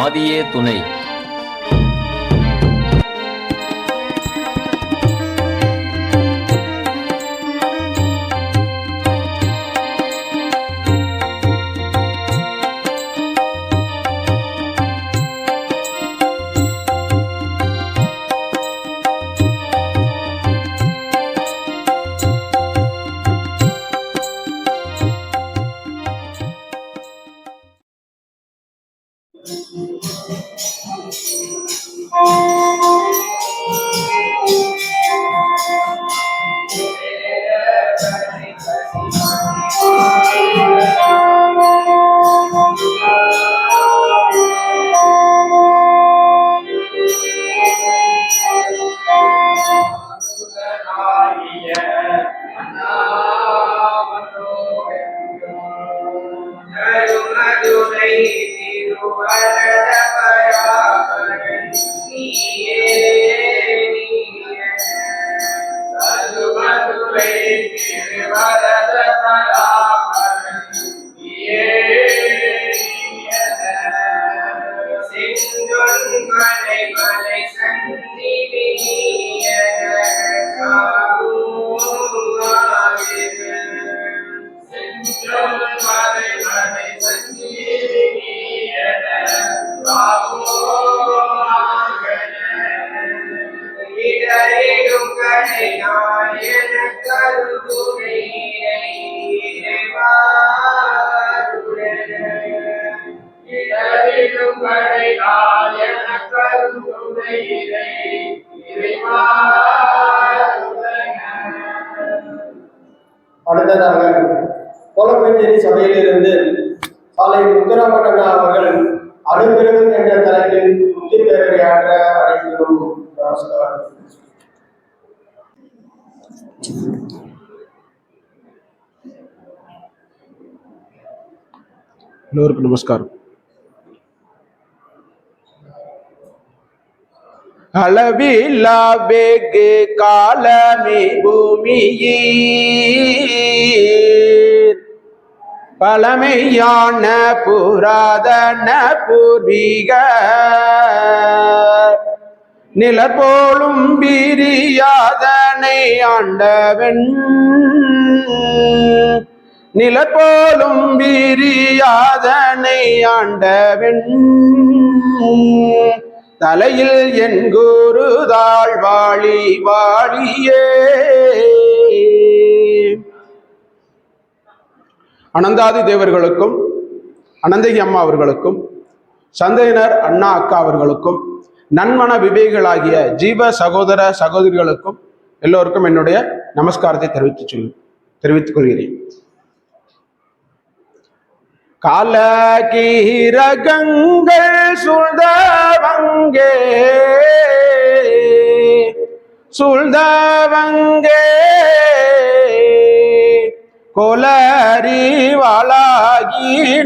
ஆதியே துணை. அடுத்ததாக கோலப்பஞ்சேரி சபையிலிருந்து சாலை முத்துராமகண்ணா அவர்கள் அனுப்பிரகம் என்ற தலைப்பில் முக்கிய பேரவையாற்ற அழைக்கிறோம். நமஸ்காரம் எல்லோருக்கும் நமஸ்காரம். அளவில்லா வேகு காலமே பூமியில். பழமையான புராதன பூர்வீக நில போலும் பிரியாதனை ஆண்டவன். நிலர் போலும் பிரியாதனை ஆண்டவன். தலையில் என் குருதாள் வாழி வாழியே. அனந்தாதி தேவர்களுக்கும் அனந்தகி அம்மா அவர்களுக்கும் சந்தையினர் அண்ணா அக்கா அவர்களுக்கும் நன்மன விவேகிகளாகிய ஜீவ சகோதர சகோதரிகளுக்கும் எல்லோருக்கும் என்னுடைய நமஸ்காரத்தை தெரிவித்துச் சொல் தெரிவித்துக் கொள்கிறேன். கால கீரகங்கள் சூழ்ந்தவங்கே சூழ்ந்தவங்கே கொலறிவாளாகி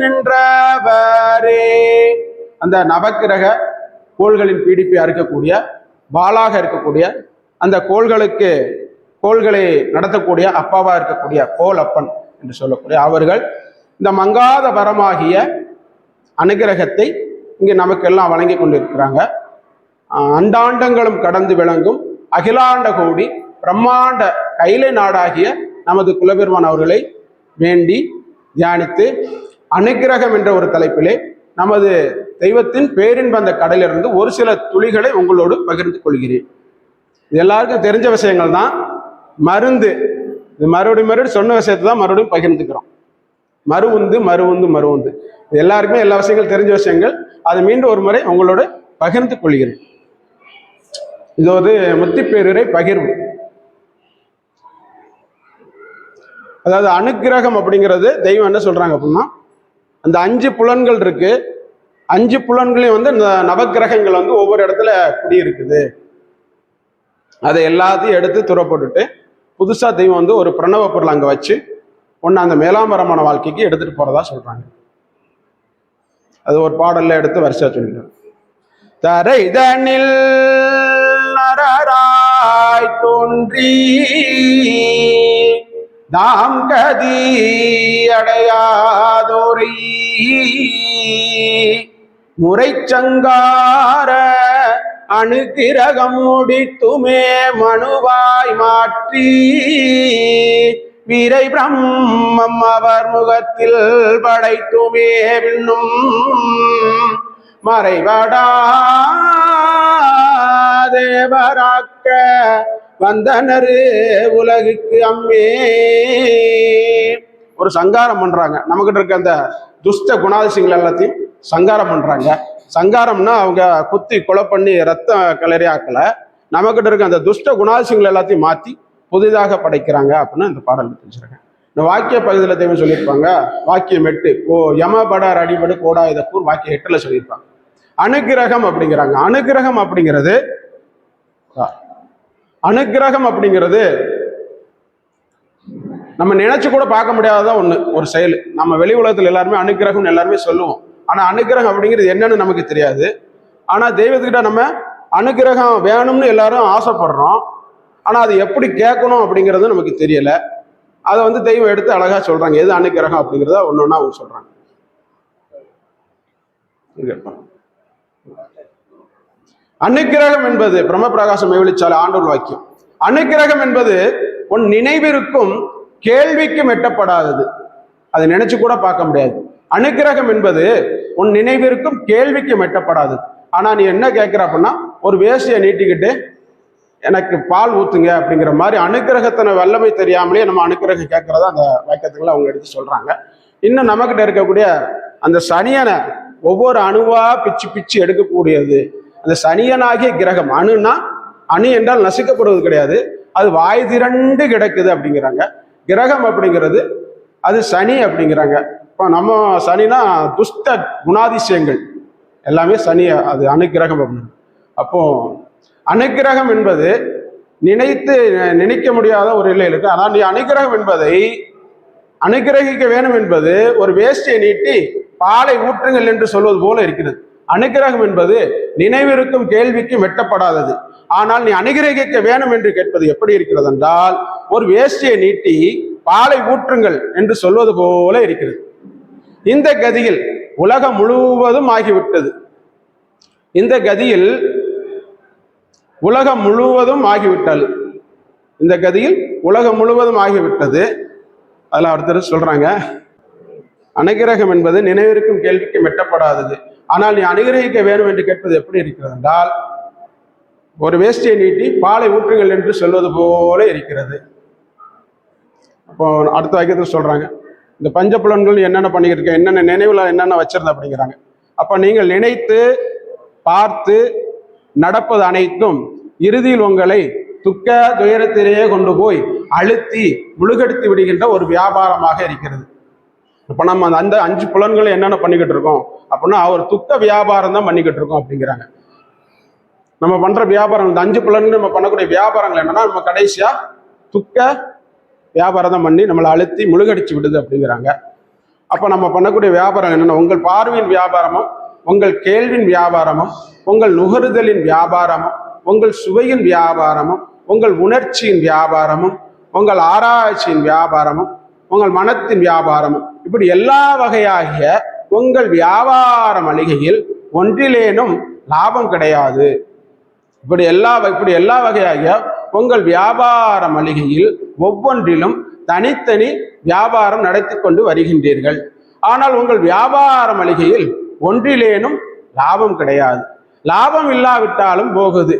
நின்றவரே. அந்த நவக்கிரக கோள்களின் பீடிப்பை அறுக்கக்கூடிய வாளாக இருக்கக்கூடிய அந்த கோள்களுக்கு கோள்களை நடத்தக்கூடிய அப்பாவாக இருக்கக்கூடிய கோல் அப்பன் என்று சொல்லக்கூடிய அவர்கள் இந்த மங்காத வரமாகிய அனுகிரகத்தை இங்கே நமக்கெல்லாம் வழங்கி கொண்டிருக்கிறாங்க. அண்டாண்டங்களும் கடந்து விளங்கும் அகிலாண்ட கோடி பிரம்மாண்ட கைலை நாடாகிய நமது குலபெருமான் அவர்களை வேண்டி தியானித்து அனுக்கிரகம் என்ற ஒரு தலைப்பிலே நமது தெய்வத்தின் பேரின்ப அந்த கடையிலிருந்து ஒரு சில துளிகளை உங்களோடு பகிர்ந்து கொள்கிறேன். இது எல்லாருக்கும் தெரிஞ்ச விஷயங்கள் தான். மருந்து. இது மறுபடியும் மறுபடியும் சொன்ன விஷயத்தை தான் மறுபடியும் பகிர்ந்துக்கிறோம். மறுவுந்து மறுவுந்து மறுவுந்து இது எல்லாருக்குமே எல்லா விஷயங்கள் தெரிஞ்ச விஷயங்கள். அதை மீண்டும் ஒரு முறை உங்களோடு பகிர்ந்து கொள்கிறேன். இது ஒரு முத்திப்பேருரை பகிர்வு. அதாவது அனுக்கிரகம் அப்படிங்கிறது தெய்வம் என்ன சொல்றாங்க அப்படின்னா அந்த அஞ்சு புலன்கள் இருக்கு. அஞ்சு புலன்களையும் வந்து இந்த நவக்கிரகங்கள் வந்து ஒவ்வொரு இடத்துல குடியிருக்குது. அதை எல்லாத்தையும் எடுத்து துறப்பட்டுட்டு புதுசாக தெய்வம் வந்து ஒரு பிரணவ பொருள் அங்கே வச்சு ஒன்று அந்த மேலாம்பரமான வாழ்க்கைக்கு எடுத்துட்டு போறதா சொல்றாங்க. அது ஒரு பாடல்ல எடுத்து வரிசையா சொல்லிடுறேன் தரைதனில் நரராய் தோன்றி தாம் கதி அடையாதோரை. முறைச்சங்கார அணுகிரகம் முடித்துமே மனுவாய் மாற்றி. வீரை பிரம்மம் அவர் முகத்தில் படைத்துமே விண்ணும். மறைவடா தேவராக்க வந்தனரு உலகுக்கு அம்மே. ஒரு சங்காரம் பண்றாங்க. நம்மகிட்ட இருக்க அந்த துஷ்ட குணாதிசயங்கள் எல்லாத்தையும் சங்காரம் பண்றாங்க. சங்காரம்னா அவங்க குத்தி கொலை பண்ணி ரத்தம் கலரி ஆக்கல. நம்மகிட்ட இருக்க அந்த துஷ்ட குணாதிசயங்கள் எல்லாத்தையும் மாத்தி புதிதாக படைக்கிறாங்க அப்படின்னு இந்த பாடல் தெரிஞ்சிருக்கேன் இந்த வாக்கிய பகுதியில் தெய்வம் சொல்லியிருப்பாங்க. வாக்கியம் எட்டு. ஓ யமபடர் அடிபடு கூர் வாக்கிய எட்டுல சொல்லியிருப்பாங்க. அனுக்கிரகம் அப்படிங்கிறாங்க. அனுக்கிரகம் அப்படிங்கிறது அனுக்கிரகம் அப்படிங்கிறது நம்ம நினைச்சு கூட பார்க்க முடியாததான் ஒண்ணு ஒரு செயல். நம்ம வெளி உலகத்தில் எல்லாருமே அனுகிரகம் எல்லாருமே சொல்லுவோம். ஆனா அனுக்கிரகம் அப்படிங்கிறது என்னன்னு நமக்கு தெரியாது. ஆனா தெய்வத்துக்கிட்ட நம்ம அனுக்கிரகம் வேணும்னு எல்லாரும் ஆசைப்படுறோம். ஆனா அது எப்படி கேட்கணும் அப்படிங்கிறது நமக்கு தெரியல. அதை வந்து தெய்வம் எடுத்து அழகா சொல்றாங்க. எது அனுக்கிரகம் அப்படிங்கிறத ஒன்னொன்னா அவங்க சொல்றாங்க. இங்க அனுக்கிரகம் என்பது பிரம்ம பிரகாசம் மேவலிச்சாலை ஆண்டோர் வாக்கியம். அனுக்கிரகம் என்பது உன் நினைவிற்கும் கேள்விக்கும் எட்டப்படாதது. அதை நினைச்சு கூட பார்க்க முடியாது. அனுக்கிரகம் என்பது உன் நினைவிற்கும் கேள்விக்கும் எட்டப்படாதது ஆனா நீ என்ன கேட்கிற அப்படின்னா ஒரு வேசியை நீட்டிக்கிட்டு எனக்கு பால் ஊத்துங்க அப்படிங்கிற மாதிரி அனுக்கிரகத்தின வல்லமை தெரியாமலே நம்ம அனுக்கிரகம் கேட்கறத அந்த வாக்கியத்துக்குள்ள அவங்க எடுத்து சொல்றாங்க. இன்னும் நம்மகிட்ட இருக்கக்கூடிய அந்த சனியனை ஒவ்வொரு அணுவா பிச்சு பிச்சு எடுக்கக்கூடியது. அந்த சனியனாகிய கிரகம் அணுனா அணு என்றால் நசுக்கப்படுவது கிடையாது. அது வாய் திரண்டு கிடக்குது அப்படிங்கிறாங்க. கிரகம் அப்படிங்கிறது அது சனி அப்படிங்கிறாங்க. இப்போ நம்ம சனினா துஷ்ட குணாதிசயங்கள். எல்லாமே சனி அது அணுக்கிரகம் அப்படின்னு. அப்போ அணுக்கிரகம் என்பது நினைத்து நினைக்க முடியாத ஒரு இல்லை இருக்கு. ஆனால் நீ அணுக்கிரகம் என்பதை அனுகிரகிக்க வேணும் என்பது ஒரு வேஷ்டியை நீட்டி பாலை ஊற்றுங்கள் என்று சொல்வது போல இருக்கிறது. அனுகிரகம் என்பது நினைவிருக்கும் கேள்விக்கும் வெட்டப்படாதது. ஆனால் நீ அனுகிரகிக்க வேணும் என்று கேட்பது எப்படி இருக்கிறது என்றால் ஒரு வேஷ்டியை நீட்டி பாலை ஊற்றுங்கள் என்று சொல்வது போல இருக்கிறது. இந்த கதியில் உலகம் முழுவதும் ஆகிவிட்டது. இந்த கதியில் உலகம் முழுவதும் ஆகிவிட்டது. இந்த கதியில் உலகம் முழுவதும் ஆகிவிட்டது. அதில் ஒருத்தர் சொல்றாங்க அனுகிரகம் என்பது நினைவிருக்கும் கேள்விக்கு மெட்டப்படாதது ஆனால் நீ அனுகிரகிக்க வேணும் என்று கேட்பது எப்படி இருக்கிறது என்றால் ஒரு வேஷ்டியை நீட்டி பாலை ஊற்றுங்கள் என்று சொல்வது போல இருக்கிறது. அப்போ அடுத்த வாக்கியத்தில் சொல்கிறாங்க இந்த பஞ்சப்புலன்கள் என்னென்ன பண்ணிக்கிட்டு என்னென்ன நினைவில் என்னென்ன வச்சிருந்த அப்படிங்கிறாங்க. அப்போ நீங்கள் நினைத்து பார்த்து நடப்பது அனைத்தும் இறுதியில் உங்களை துக்க துயரத்திலேயே கொண்டு போய் அழுத்தி முழுகெடுத்து விடுகின்ற ஒரு வியாபாரமாக இருக்கிறது. இப்போ நம்ம அந்த- அந்த அஞ்சு புலன்களை என்னென்ன பண்ணிக்கிட்டு இருக்கோம்? அப்படின்னா அவர் துக்க வியாபாரம் தான் பண்ணிக்கிட்டு இருக்கோம் அப்படிங்கிறாங்க. நம்ம பண்ற வியாபாரம் இந்த அஞ்சு புலன்கள் நம்ம பண்ணக்கூடிய வியாபாரங்கள் என்னன்னா நம்ம கடைசியா துக்க வியாபாரம் தான் பண்ணி நம்மளை அழுத்தி முழுகடிச்சு விடுது அப்படிங்கிறாங்க. அப்ப நம்ம பண்ணக்கூடிய வியாபாரம் என்னன்னா உங்கள் பார்வையின் வியாபாரமும் உங்கள் கேள்வியின் வியாபாரமும் உங்கள் நுகருதலின் வியாபாரமும் உங்கள் சுவையின் வியாபாரமும் உங்கள் உணர்ச்சியின் வியாபாரமும் உங்கள் ஆராய்ச்சியின் வியாபாரமும் உங்கள் மனத்தின் வியாபாரமும் இப்படி எல்லா வகையாகிய உங்கள் வியாபார மளிகையில் ஒன்றிலேனும் லாபம் கிடையாது. இப்படி எல்லா இப்படி எல்லா வகையாகிய உங்கள் வியாபார மளிகையில் ஒவ்வொன்றிலும் தனித்தனி வியாபாரம் நடத்தி கொண்டு வருகின்றீர்கள். ஆனால் உங்கள் வியாபார மளிகையில் ஒன்றிலேனும் லாபம் கிடையாது. லாபம் இல்லாவிட்டாலும் போகுது.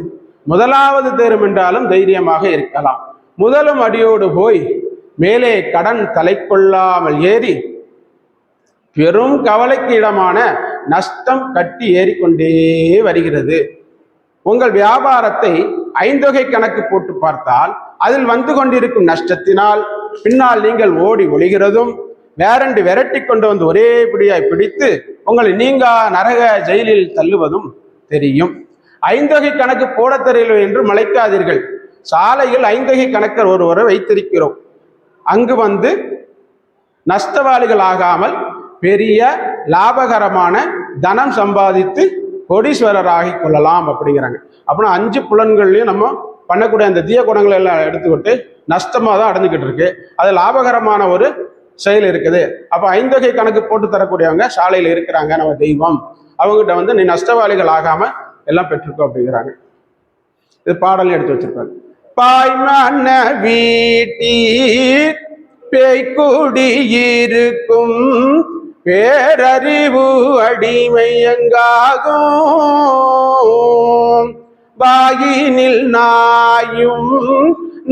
முதலாவது தேரும் என்றாலும் தைரியமாக இருக்கலாம். முதலும் அடியோடு போய் மேலே கடன் தலை கொள்ளாமல் ஏறி பெரும் கவலைக்கு இடமான நஷ்டம் கட்டி ஏறிக்கொண்டே வருகிறது. உங்கள் வியாபாரத்தை ஐந்தொகை கணக்கு போட்டு பார்த்தால் அதில் வந்து கொண்டிருக்கும் நஷ்டத்தினால் பின்னால் நீங்கள் ஓடி ஒளிகிறதும் வேரண்டு விரட்டி கொண்டு வந்து ஒரே பிடியாய் பிடித்து உங்களை நீங்கா நரக ஜெயிலில் தள்ளுவதும் தெரியும். ஐந்தொகை கணக்கு போட தெரியல என்று மலைக்காதீர்கள். சாலையில் ஐந்தொகை கணக்கர் ஒருவரை வைத்திருக்கிறோம். அங்கு வந்து நஷ்டவாளிகள் ஆகாமல் பெரிய லாபகரமான தனம் சம்பாதித்து கோடீஸ்வரராகிக் கொள்ளலாம் அப்படிங்கிறாங்க. அப்படின்னா அஞ்சு புலன்கள்லையும் நம்ம பண்ணக்கூடிய அந்த தீய குணங்களை எல்லாம் எடுத்துக்கிட்டு நஷ்டமாக தான் அடைஞ்சுக்கிட்டு இருக்கு. அது லாபகரமான ஒரு செயல் இருக்குது. அப்போ ஐந்தொகை கணக்கு போட்டு தரக்கூடியவங்க சாலையில் இருக்கிறாங்க நம்ம தெய்வம். அவங்ககிட்ட வந்து நீ நஷ்டவாளிகள் ஆகாமல் எல்லாம் பெற்றிருக்கோம் அப்படிங்கிறாங்க. இது பாடல் எடுத்து வச்சிருப்பாங்க. பாய்மான வீட்டீர் பேய்க்குடி இருக்கும். பேரறிவு அடிமையங்காகும் வாயினில் நாயும்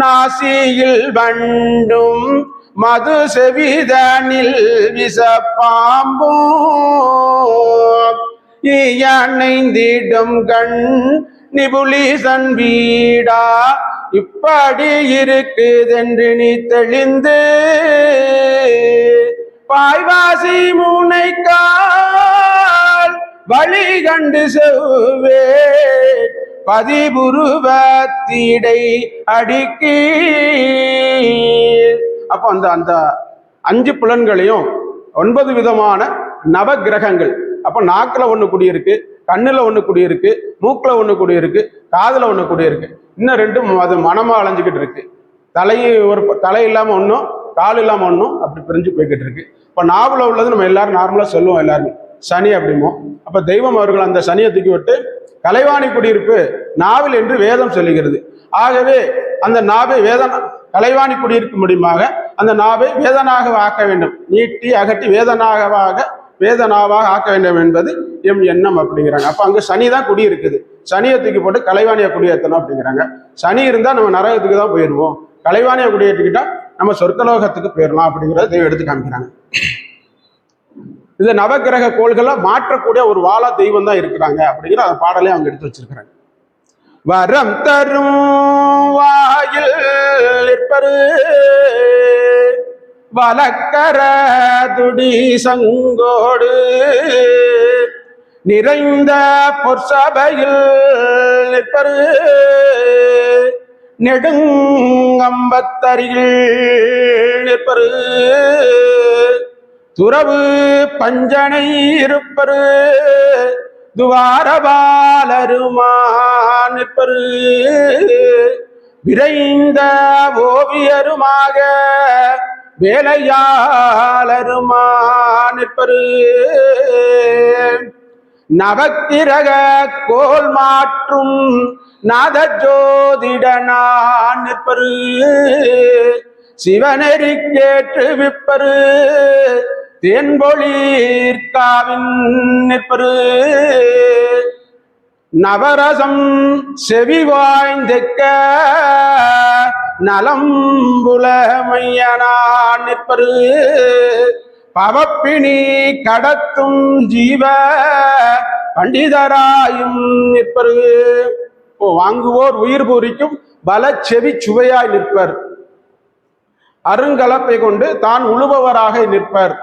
நாசியில் வண்டும். மது செவிதனில் விஷப்பாம்பும் இயணைந்திடும் கண் நிபுலிசன் வீடா? இப்படி இருக்குதென்று நீ தெளிந்து பாய்வாசி முனைக்கால் வழி கண்டு செவ்வே. பதிபுருவத்திடை அடுக்கி அப்போ அந்த அந்த அஞ்சு புலன்களையும் ஒன்பது விதமான நவகிரகங்கள் அப்போ நாக்கில் ஒன்று குடியிருக்கு. கண்ணில் ஒன்று குடியிருக்கு மூக்கில் ஒன்று குடியிருக்கு காதில் ஒன்று குடியிருக்கு. இன்னும் ரெண்டும் அது மனமாக அலைஞ்சிக்கிட்டு இருக்கு. தலை ஒரு தலை இல்லாமல் ஒன்றும் கால் இல்லாமல் ஒன்றும் அப்படி பிரிஞ்சு போய்கிட்டு இருக்கு. இப்போ நாவல உள்ளது நம்ம எல்லாரும் நார்மலாக சொல்லுவோம் எல்லாருமே. சனி அப்படிமோ அப்போ தெய்வம் அவர்கள் அந்த சனியை தூக்கி விட்டு கலைவாணி குடியிருப்பு நாவில் என்று வேதம் சொல்லுகிறது. ஆகவே அந்த நாவை வேதன கலைவாணி குடியிருக்கும் முடியுமாக அந்த நாவை வேதனாக ஆக்க வேண்டும். நீட்டி அகட்டி வேதனாகவாக வேதனாவாக ஆக்க வேண்டும் என்பது எம் எண்ணம் அப்படிங்கிறாங்க. அப்போ அங்கே சனி தான் குடி இருக்குது. சனியை தூக்கி போட்டு கலைவாணியை குடியேற்றணும் அப்படிங்கிறாங்க. சனி இருந்தால் நம்ம நரகத்துக்கு தான் போயிடுவோம். கலைவாணியை குடியேற்றிக்கிட்டா நம்ம சொர்க்கலோகத்துக்கு போயிடலாம் அப்படிங்கிறத தெய்வம் எடுத்து காமிக்கிறாங்க. இந்த நவக்கிரக கோள்களை மாற்றக்கூடிய ஒரு வாழா தெய்வம் தான் இருக்கிறாங்க அப்படிங்கிற அந்த பாடலையும் அவங்க எடுத்து வச்சிருக்கிறாங்க. வரம் தரும் வாயில் நிற்பரு. வலக்கர துடி சங்கோடு. நிறைந்த பொற்சபையில் நிற்பரு. நெடுங்கம்பத்தரியில் நிற்பரு. துறவு பஞ்சனை இருப்பரு. துவாரபாலருமான் நிற்பரு. விரைந்த ஓவியருமாக வேலையாளருமான் நிற்பரு. நவக்கிரக கோல் மாற்றும் நாத ஜோதிடனான் நிற்பரு. சிவனெறி கேற்று விப்பரு. தேன்பொழிற்காவின் நிற்பரு. நவரசம் செவி வாய்ந்திருக்க நலம்புல புலமையனான் நிற்பரு. பவப்பிணி கடத்தும் ஜீவ பண்டிதராயும் நிற்பரு. ஓ, வாங்குவோர் உயிர் பூரிக்கும் பல செவி சுவையாய் நிற்பர். அருங்கலப்பை கொண்டு தான் உழுபவராக நிற்பர்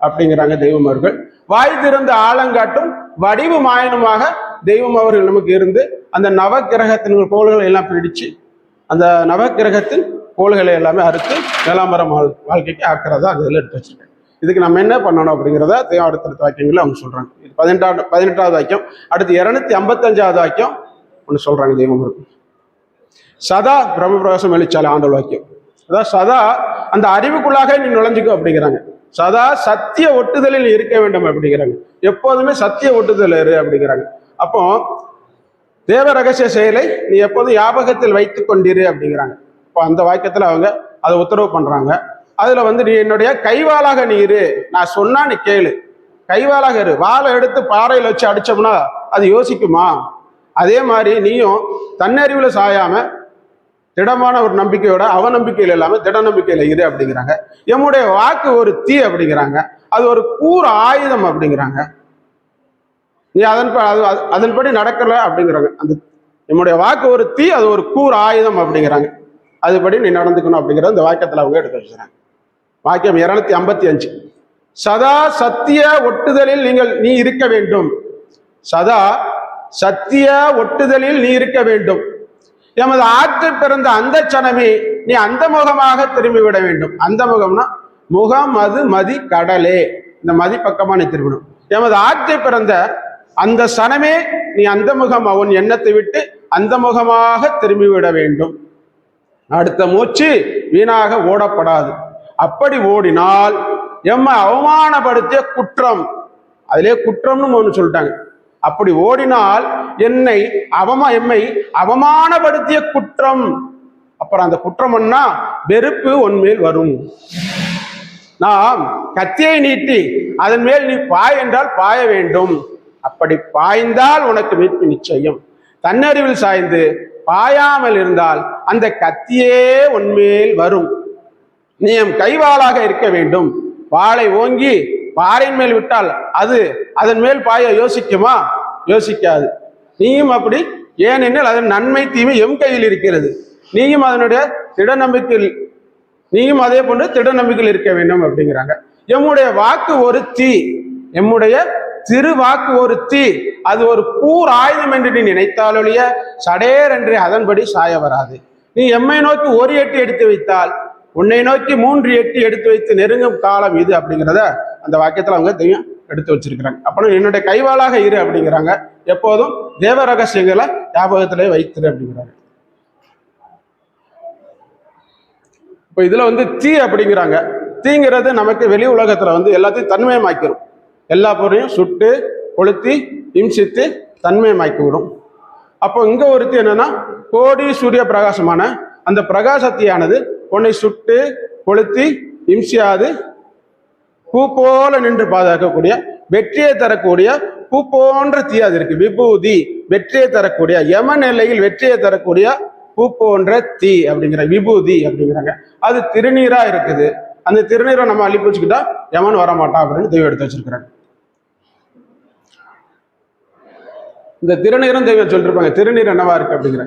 அப்படிங்கிறாங்க தெய்வம் அவர்கள். வாய் திறந்த ஆழங்காட்டும் வடிவு மாயனமாக தெய்வம் அவர்கள் நமக்கு இருந்து அந்த நவக்கிரகத்தின் கோள்களை எல்லாம் பிடிச்சு அந்த நவக்கிரகத்தின் கோள்களை எல்லாமே அறுத்து விளம்பரம் வாழ்க்கைக்கு ஆக்கிறதா அதில் எடுத்து வச்சிருக்கேன் இதுக்கு நம்ம என்ன பண்ணணும் அப்படிங்கிறத தேவ அடுத்தடுத்த வாக்கியங்களை அவங்க சொல்கிறாங்க இது பதினெட்டாவது பதினெட்டாவது வாக்கியம். அடுத்து இரநூத்தி ஐம்பத்தஞ்சாவது வாக்கியம். ஒன்று சொல்கிறாங்க தெய்வம் அவர்கள் சதா பிரம்மபிரகாசம் வெளிச்சாலை ஆண்டல் வாக்கியம். அதாவது சதா அந்த அறிவுக்குள்ளாக நீ நுழைஞ்சுக்கோ அப்படிங்கிறாங்க. சதா சத்திய ஒட்டுதலில் இருக்க வேண்டும் அப்படிங்கிறாங்க. எப்போதுமே சத்திய ஒட்டுதல் இரு அப்படிங்கிறாங்க. அப்போ தேவ ரகசிய செயலை நீ எப்போதும் ஞாபகத்தில் வைத்து கொண்டிரு அப்படிங்கிறாங்க. இப்போ அந்த வாக்கியத்தில் அவங்க அதை உத்தரவு பண்ணுறாங்க அதுல வந்து நீ என்னுடைய கைவாளாக நீ இரு. நான் சொன்னா நீ கேளு. கைவாளாக இரு. வாழை எடுத்து பாறையில் வச்சு அடிச்சோம்னா அது யோசிக்குமா? அதே மாதிரி நீயும் தன்னறிவுல சாயாம திடமான ஒரு நம்பிக்கையோட அவநம்பிக்கையில் இல்லாம திட நம்பிக்கையில இரு அப்படிங்கிறாங்க. எம்முடைய வாக்கு ஒரு தீ அப்படிங்கிறாங்க. அது ஒரு கூர் ஆயுதம் அப்படிங்கிறாங்க. நீ அதன் அது அதன்படி நடக்கல அப்படிங்கிறாங்க. அந்த நம்முடைய வாக்கு ஒரு தீ அது ஒரு கூர் ஆயுதம் அப்படிங்கிறாங்க. அதுபடி நீ நடந்துக்கணும் அப்படிங்கிறத இந்த வாக்கத்தில் அவங்க எடுத்து வச்சுறாங்க வாக்கியம் இருநூத்தி ஐம்பத்தி அஞ்சு. சதா சத்திய ஒட்டுதலில் நீங்கள் நீ இருக்க வேண்டும். சதா சத்திய ஒட்டுதலில் நீ இருக்க வேண்டும். எமது ஆற்றில் பிறந்த அந்த சனமே நீ அந்த முகமாக திரும்பி விட வேண்டும். அந்த முகம்னா முகம் அது மதி கடலே. இந்த மதி பக்கமா நீ திரும்பணும். எமது ஆற்றில் பிறந்த அந்த சனமே நீ அந்த முகம் அவன் எண்ணத்தை விட்டு அந்த முகமாக திரும்பி விட வேண்டும். அடுத்த மூச்சு வீணாக ஓடப்படாது. அப்படி ஓடினால் எம்மை அவமானப்படுத்திய குற்றம். அதிலே குற்றம்னு ஒன்று சொல்லிட்டாங்க. அப்படி ஓடினால் என்னை அவமா எம்மை அவமானப்படுத்திய குற்றம். அப்புறம் அந்த குற்றம்னா வெறுப்பு உன்மேல் வரும். நாம் கத்தியை நீட்டி அதன் மேல் நீ பாய் என்றால் பாய வேண்டும். அப்படி பாய்ந்தால் உனக்கு மீட்பு நிச்சயம். தன்னறிவில் சாய்ந்து பாயாமல் இருந்தால் அந்த கத்தியே உன்மேல் வரும். நீ என் கைவாளாக இருக்க வேண்டும். வாளை ஓங்கி பாறையின் மேல் விட்டால் அது அதன் மேல் பாய யோசிக்குமா? யோசிக்காது. நீயும் அப்படி ஏனெனில் அதன் நன்மை தீமை எம் கையில் இருக்கிறது. நீயும் அதனுடைய திட நம்பிக்கையில் நீயும் அதே போன்று திட நம்பிக்கையில் இருக்க வேண்டும் அப்படிங்கிறாங்க. எம்முடைய வாக்கு ஒரு தீ. எம்முடைய திரு வாக்கு ஒரு தீ. அது ஒரு கூர் ஆயுதம் என்று நீ நினைத்தாலொழிய சடேர் என்று அதன்படி சாய வராது. நீ எம்மை நோக்கி ஒரு எட்டு எடுத்து வைத்தால் உன்னை நோக்கி மூன்று எட்டு எடுத்து வைத்து நெருங்கும் காலம் இது அப்படிங்கிறத அந்த வாக்கியத்தில் அவங்க தெரியும் எடுத்து வச்சிருக்கிறாங்க. அப்புறம் என்னுடைய கைவாளாக இரு அப்படிங்கிறாங்க. எப்போதும் தேவ ரகசியங்களை ஞாபகத்திலே வைத்திரு அப்படிங்கிறாங்க. இப்போ இதுல வந்து தீ அப்படிங்கிறாங்க. தீங்கிறது நமக்கு வெளி உலகத்துல வந்து எல்லாத்தையும் தன்மயமாக்கிடும் எல்லா பொருளையும் சுட்டு கொளுத்தி இம்சித்து தன்மயமாக்கி விடும் அப்போ இங்க ஒரு தீ என்னன்னா கோடி சூரிய பிரகாசமான அந்த பிரகாசத்தியானது உன்னை சுட்டு கொளுத்தி இம்சியாது. பூ போல நின்று பாதுகாக்கக்கூடிய வெற்றியை தரக்கூடிய பூ போன்ற தீ அது இருக்கு. விபூதி வெற்றியை தரக்கூடிய யம நிலையில் வெற்றியை தரக்கூடிய பூ போன்ற தீ அப்படிங்கிற விபூதி அப்படிங்கிறாங்க. அது திருநீரா இருக்குது. அந்த திருநீரை நம்ம அள்ளி வச்சுக்கிட்டா யமன் வரமாட்டான் அப்படின்னு தெய்வம் எடுத்து வச்சிருக்கிறாங்க. இந்த திருநீரும் தெய்வம் சொல்லிருப்பாங்க. திருநீர் என்னவா இருக்கு அப்படிங்கிற.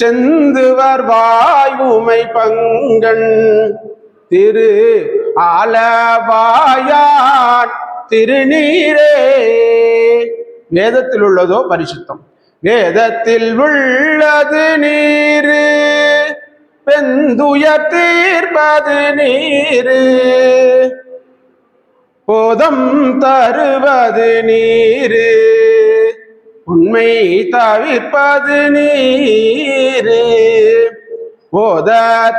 செந்துவர் வாயுமை பங்கன். திரு ஆலவாயான் திருநீரே. வேதத்தில் உள்ளதோ பரிசுத்தம். வேதத்தில் உள்ளது நீரு. பெந்துயர் தீர்ப்பது நீரு. போதம் தருவது நீரு. உண்மை தவிர்ப்பது நீரு. போத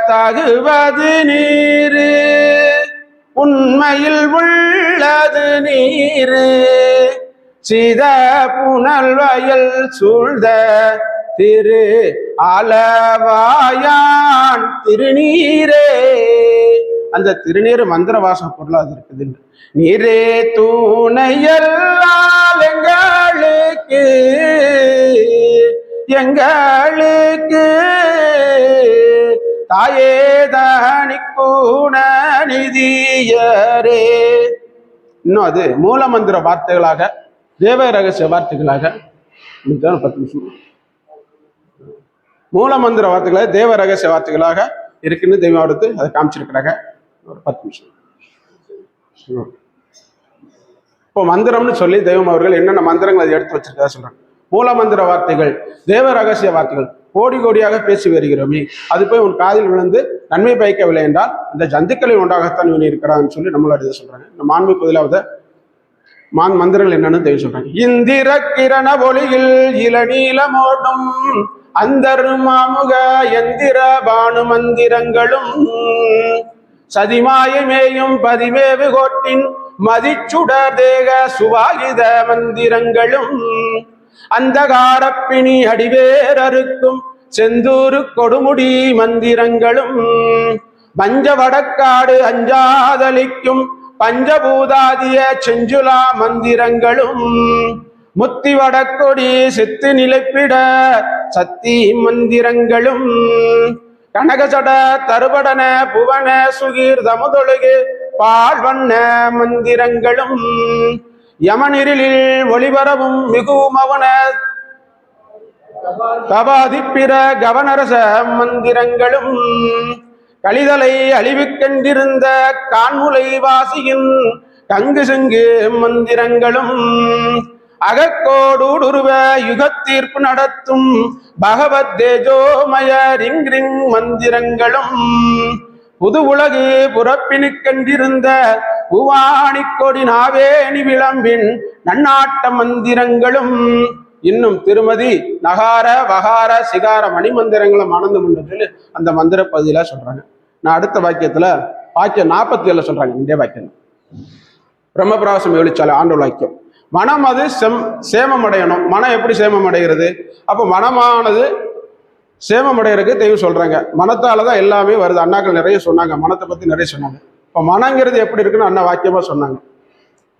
தகுவது நீரு. உண்மையில் உள்ளது நீரு. சித புனல் வயல் சூழ்ந்த திரு அளவாயான் திருநீரே. அந்த திருநீர் மந்திர வாசக பொருளா அது இருக்குது நீரே தூணையல்லால் எங்களுக்கு எங்களுக்கு தாயே தானிக்கூண நிதியரே. இன்னும் அது மூலமந்திர வார்த்தைகளாக தேவ ரகசிய வார்த்தைகளாக. பத்து நிமிஷம் மூலமந்திர வார்த்தைகளாக தேவ ரகசிய வார்த்தைகளாக இருக்குன்னு தெய்வம் அதை காமிச்சிருக்கிறாங்க. ஒரு பத்து நிமிஷம். இப்போ மந்திரம்னு சொல்லி தெய்வம் அவர்கள் என்னென்ன மந்திரங்கள் அதை எடுத்து வச்சிருக்கதா சொல்றாங்க. மூல மந்திர வார்த்தைகள் தேவ ரகசிய வார்த்தைகள் கோடி கோடியாக பேசி வருகிறோமே அது போய் உன் காதில் விழுந்து நன்மை பயக்கவில்லை என்றால் அந்த ஜந்துக்களை உண்டாகத்தான் இவன் இருக்கிறான்னு சொல்லி நம்மளோட இதை சொல்றாங்க. இந்த மாண்பு பதிலாவது மான் மந்திரங்கள் என்னன்னு தெரிய சொல்றாங்க. இந்திர கிரண ஒளியில் இளநீலமோடும் அந்தர் மாமுக எந்திர பானு மந்திரங்களும் சதிமாயமேயும் பதிமேவு கோட்டின் மதிச்சுடர் தேக சுவாயுத மந்திரங்களும் அந்தகாரப்பிணி அடிவேரருக்கும் செந்தூரு கொடுமுடி மந்திரங்களும் பஞ்ச வடக்காடு அஞ்சாதலிக்கும் பஞ்சபூதாதிய செஞ்சுலா மந்திரங்களும் முத்தி வடக்கொடி செத்து நிலைப்பிட சத்தி மந்திரங்களும். கனகசட தருபடன புவன சுகீர் தமுதொழுகு பால்வண்ண மந்திரங்களும் யமனிரிலில் ஒளிபரவும் மிகவும் அவன. தபாதிப்பிர கவனரச மந்திரங்களும் கழிதலை அழிவு கான்முலை வாசியின் கங்கு செங்கு மந்திரங்களும் அகக்கோடுருவ யுகத்தீர்ப்பு நடத்தும் பகவத் தேஜோமய ரிங் ரிங் மந்திரங்களும் புது உலகு புறப்பினுக்கென்றிருந்த கண்டிருந்த புவாணி கொடி நாவேணி விளம்பின் நன்னாட்ட மந்திரங்களும் இன்னும் திருமதி நகார வகார சிகார மணி மந்திரங்களும் ஆனந்தம் சொல்லி அந்த மந்திர பகுதியில சொல்றாங்க. நான் அடுத்த வாக்கியத்துல வாக்கியம் நாற்பத்தி ஏழுல சொல்றாங்க இந்த வாக்கியம். பிரம்மபிராசம் எழுச்சாலை ஆண்டோல் வாக்கியம். மனம் அது செம் சேமம் அடையணும் மனம் எப்படி சேமம் அடைகிறது அப்போ மனமானது சேமம் அடைகிறதுக்கு தெய்வம் சொல்கிறாங்க மனத்தால் தான் எல்லாமே வருது. அண்ணாக்கள் நிறைய சொன்னாங்க. மனத்தை பற்றி நிறைய சொன்னாங்க. இப்போ மனங்கிறது எப்படி இருக்குன்னு அண்ணா வாக்கியமாக சொன்னாங்க.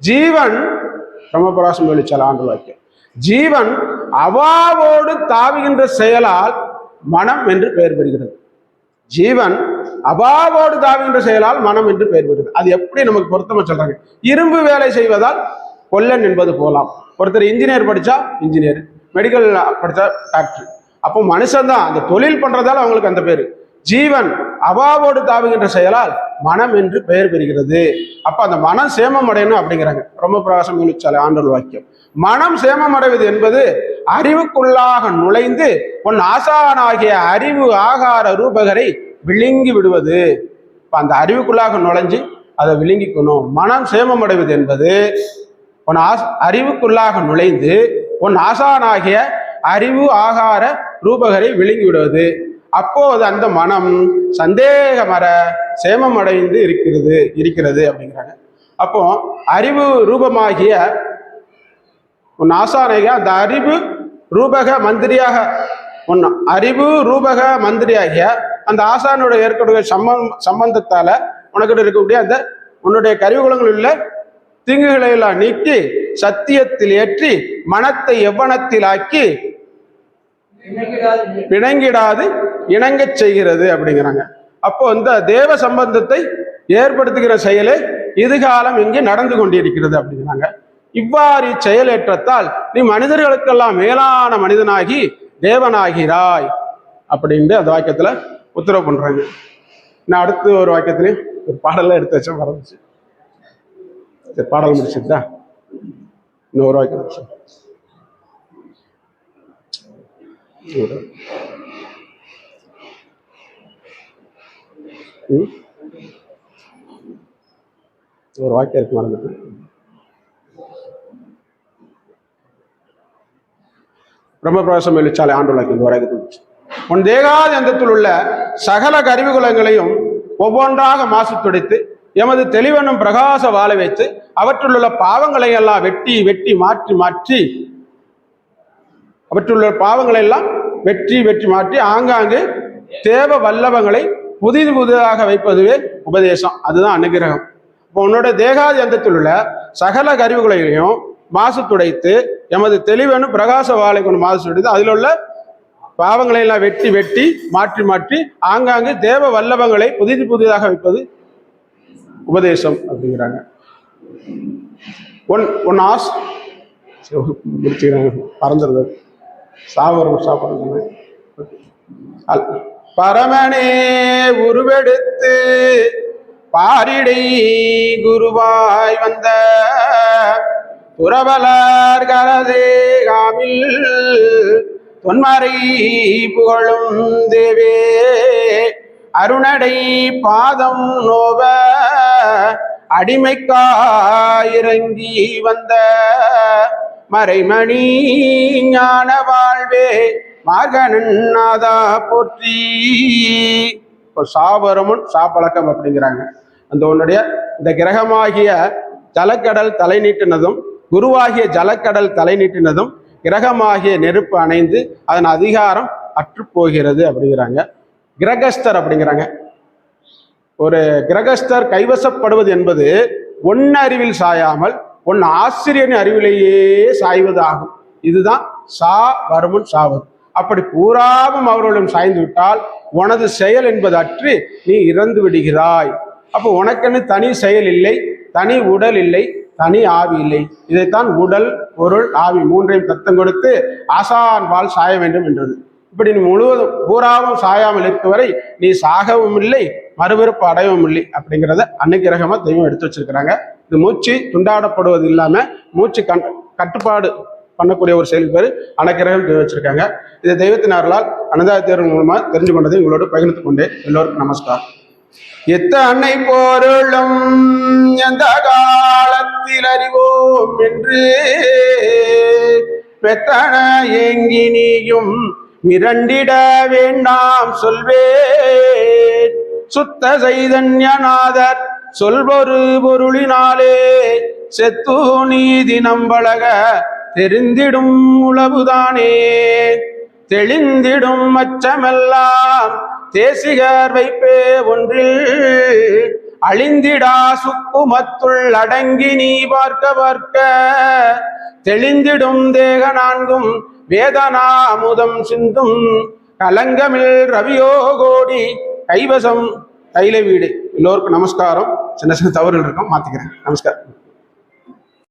ஜீவன் பிரம்மபிராசம் வெளிச்சால் ஆண்டு வாக்கியம். ஜீவன் அவாவோடு தாவுகின்ற செயலால் மனம் என்று பெயர் பெறுகிறது. ஜீவன் அபாவோடு தாவுகின்ற செயலால் மனம் என்று பெயர் பெறுகிறது. அது எப்படி நமக்கு பொருத்தமாக சொல்றாங்க? இரும்பு வேலை செய்வதால் கொல்லன் என்பது போலாம். ஒருத்தர் இன்ஜினியர் படித்தா இன்ஜினியர். மெடிக்கல் படித்தா டாக்டர். அப்போ மனுஷன்தான் அந்த தொழில் பண்றதால அவங்களுக்கு அந்த பேரு. ஜீவன் அவாவோடு தாவுகின்ற செயலால் மனம் என்று பெயர் பெறுகிறது. அப்ப அந்த மனம் சேமம் அடையணும் அப்படிங்கிறாங்க. ரொம்ப பிரகாசம் சாலை ஆண்டல் வாக்கியம். மனம் சேமம் அடைவது என்பது அறிவுக்குள்ளாக நுழைந்து உன் ஆசானாகிய அறிவு ஆகார ரூபகரை விழுங்கி விடுவது. இப்ப அந்த அறிவுக்குள்ளாக நுழைஞ்சு அதை விழுங்கிக்கணும். மனம் சேமம் அடைவது என்பது உன் ஆஸ் அறிவுக்குள்ளாக நுழைந்து உன் ஆசானாகிய அறிவு ஆகார ரூபகரை விழுங்கி விடுவது அப்போது அந்த மனம் சந்தேகமற சேமம் அடைந்து இருக்கிறது இருக்கிறது அப்படிங்கிறாங்க. அப்போ அறிவு ரூபமாகிய உன் ஆசானைக அந்த அறிவு ரூபக மந்திரியாக உன் அறிவு ரூபக மந்திரியாகிய அந்த ஆசானுடைய ஏற்படுகிற சம்பந்த சம்பந்தத்தால உனக்கிட்ட இருக்கக்கூடிய அந்த உன்னுடைய கருவிகுலங்களில் உள்ள தீங்குகளை எல்லாம் நீக்கி சத்தியத்தில் ஏற்றி மனத்தை எவ்வனத்தில் ஆக்கி பிணங்கிடாது இணங்கச் செய்கிறது அப்படிங்கிறாங்க. அப்போ இந்த தேவ சம்பந்தத்தை ஏற்படுத்துகிற செயலே இதுகாலம் இங்கே நடந்து கொண்டிருக்கிறது அப்படிங்கிறாங்க. இவ்வாறு செயலேற்றத்தால் நீ மனிதர்களுக்கெல்லாம் மேலான மனிதனாகி தேவனாகிறாய் அப்படின்ட்டு அந்த வாக்கியத்துல உத்தரவு பண்றாங்க. நான் அடுத்து ஒரு வாக்கியத்திலையும் ஒரு பாடலாம் எடுத்து வச்சேன் மறந்துச்சு. சரி பாடல் முடிச்சுட்டா? இன்னும் ஒரு வாக்கியம். ஒரு- ம்? வாக்கியம் இருக்கு மறந்துட்டேன் பிரம்மபிரவேசம் எழுச்சாலை ஆண்டுள்ளாக்கி இந்த வரைக்கும் உன் தேகாதந்தத்தில் உள்ள சகல கருவிகுலங்களையும் ஒவ்வொன்றாக மாசு துடைத்து எமது தெளிவனும் பிரகாச வாழ வைத்து அவற்றிலுள்ள பாவங்களை எல்லாம் வெட்டி வெட்டி மாற்றி மாற்றி அவற்றுள்ள பாவங்களை எல்லாம் வெற்றி வெற்றி மாற்றி ஆங்காங்கு தேவ வல்லவங்களை புதிது புதிதாக வைப்பதுவே உபதேசம். அதுதான் அனுகிரகம். இப்போ உன்னோட தேகாதி அந்தத்தில் உள்ள சகல கருவிகளையும் மாசு துடைத்து எமது தெளிவனும் பிரகாச வாழை கொண்டு மாசு துடைத்து அதில் உள்ள பாவங்களை எல்லாம் வெட்டி வெட்டி மாற்றி மாற்றி ஆங்காங்கு தேவ வல்லவங்களை புதிது புதிதாக வைப்பது உபதேசம் அப்படிங்கிறாங்க. ஒன் ஒன் ஆஸ் முடிச்சுக்கிறாங்க பறந்துருது. சாவரம் சாப்பிடுங்க பரமனே உருவெடுத்து பாரிடை குருவாய் வந்த புறவலர் கரதேகாமில் தொன்மறை புகழும் தேவே. அருணடை பாதம் நோவ அடிமைக்காயிறங்கி வந்த மறைமணி ஞான வாழ்வே மார்கநாதா போற்றி. இப்போ சாவரமுன் சாப்பழக்கம் அப்படிங்கிறாங்க. அந்த உன்னுடைய இந்த கிரகமாகிய ஜலக்கடல் தலை நீட்டினதும் குருவாகிய ஜலக்கடல் தலை நீட்டினதும் கிரகமாகிய நெருப்பு அணைந்து அதன் அதிகாரம் அற்றுப்போகிறது அப்படிங்கிறாங்க. கிரகஸ்தர் அப்படிங்கிறாங்க. ஒரு கிரகஸ்தர் கைவசப்படுவது என்பது ஒன்னறிவில் சாயாமல் உன் ஆசிரியரின் அறிவிலேயே சாய்வது ஆகும் இதுதான் சா வருமுன் சாவது. அப்படி பூராவும் அவர்களும் சாய்ந்து விட்டால் உனது செயல் என்பது அற்று நீ இறந்து விடுகிறாய். அப்போ உனக்கென்னு தனி செயல் இல்லை தனி உடல் இல்லை தனி ஆவி இல்லை. இதைத்தான் உடல் பொருள் ஆவி மூன்றையும் தத்தம் கொடுத்து ஆசான் வாழ் சாய வேண்டும் என்றது. இப்படி நீ முழுவதும் பூராவும் சாயாமல் இருக்கும் வரை நீ சாகவும் இல்லை மறுபிறப்பு அடையவும் இல்லை அப்படிங்கிறத அன்னைக்கிரகமா தெய்வம் எடுத்து வச்சிருக்கிறாங்க. இது மூச்சு துண்டாடப்படுவது இல்லாம மூச்சு கண் கட்டுப்பாடு பண்ணக்கூடிய ஒரு செயல் பேர் அனக்கிரகம் வச்சிருக்காங்க. இது தெய்வத்தின் அருளால் அனந்தாய தேர்வு மூலமா தெரிஞ்சு கொண்டதை உங்களோடு பகிர்ந்து கொண்டேன். எல்லோருக்கும் நமஸ்காரம். எத்தனை பொருளும் எந்த காலத்தில் அறிவோம் என்று பெத்தன எங்கினியும் மிரண்டிட வேண்டாம் சொல்வேன். சுத்த சைதன்யநாதர் சொல்வொரு பொருளினாலே செத்து நீதி நம்பழக தெரிந்திடும் உளவுதானே. தெளிந்திடும் அச்சமெல்லாம் தேசிகர் வைப்பே ஒன்றில். அழிந்திடா சுக்குமத்துள் அடங்கி நீ பார்க்க பார்க்க தெளிந்திடும் தேக நான்கும் வேதனா அமுதம் சிந்தும். கலங்கமில் ரவியோ கோடி கைவசம் தைல வீடு எல்லோருக்கும் நமஸ்காரம். சின்ன சின்ன தவறுகள் இருக்கும். மாத்திக்கிறேன். நமஸ்காரம்.